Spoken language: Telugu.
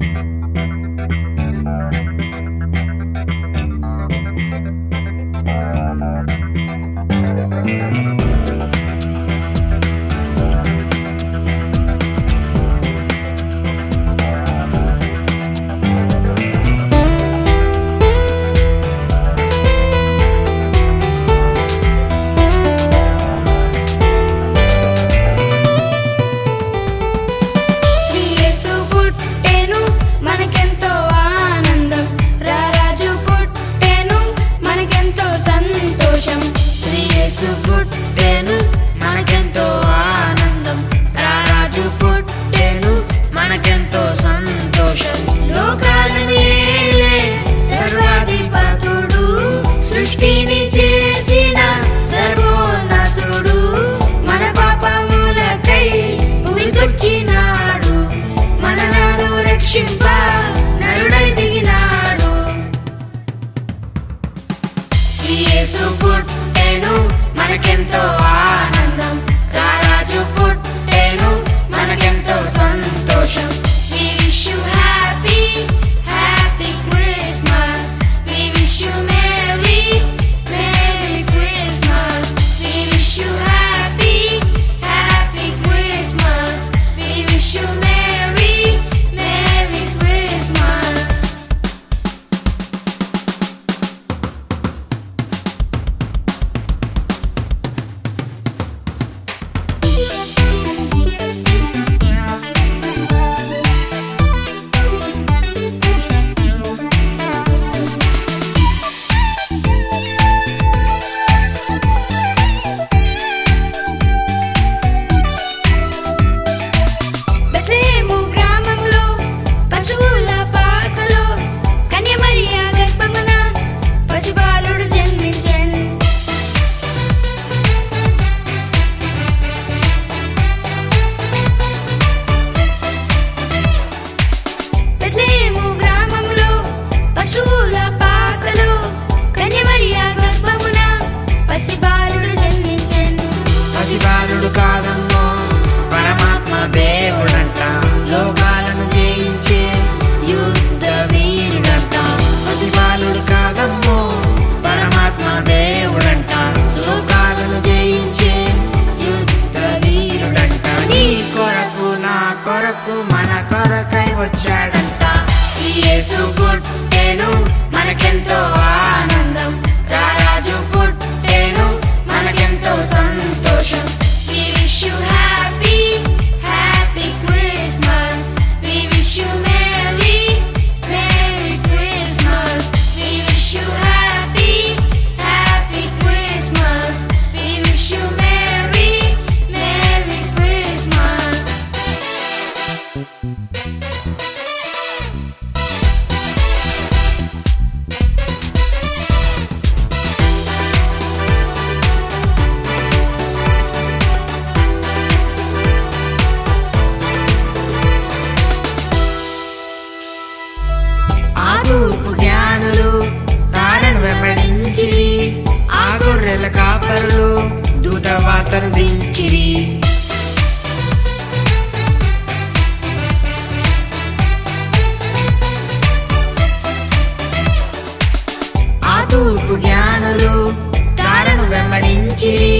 you TV కొరకు మన కొరకై వచ్చాడంట. యేసు గుడ్ మనకెంతో ఆనందం. కాపరులు దూత దించిరి. ఆ తూర్పు జ్ఞానులు తారను వెంబడించిరి.